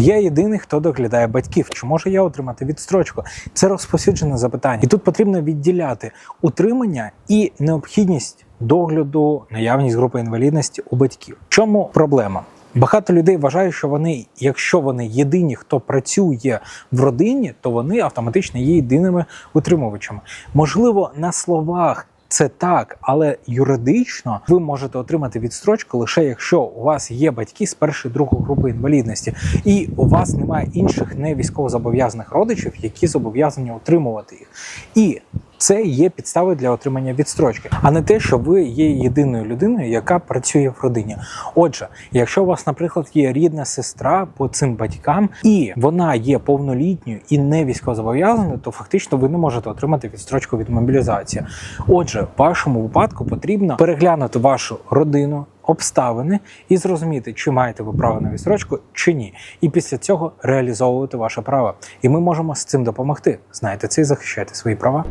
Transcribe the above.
Я єдиний, хто доглядає батьків. Чи можу я отримати відстрочку? Це розповсюджене запитання. І тут потрібно відділяти утримання і необхідність догляду, наявність групи інвалідності у батьків. Чому проблема? Багато людей вважають, що вони, якщо вони єдині, хто працює в родині, то вони автоматично є єдиними утримувачами. Можливо, на словах. Це так, але юридично ви можете отримати відстрочку лише якщо у вас є батьки з першої другої групи інвалідності, і у вас немає інших не військовозобов'язаних родичів, які зобов'язані утримувати їх. І це є підставою для отримання відстрочки, а не те, що ви є єдиною людиною, яка працює в родині. Отже, якщо у вас, наприклад, є рідна сестра по цим батькам, і вона є повнолітньою і не військовозобов'язаною, то фактично ви не можете отримати відстрочку від мобілізації. Отже, в вашому випадку потрібно переглянути вашу родину. Обставини і зрозуміти, чи маєте ви право на відстрочку чи ні, і після цього реалізовувати ваше право. І ми можемо з цим допомогти. Знаєте це і захищайте свої права.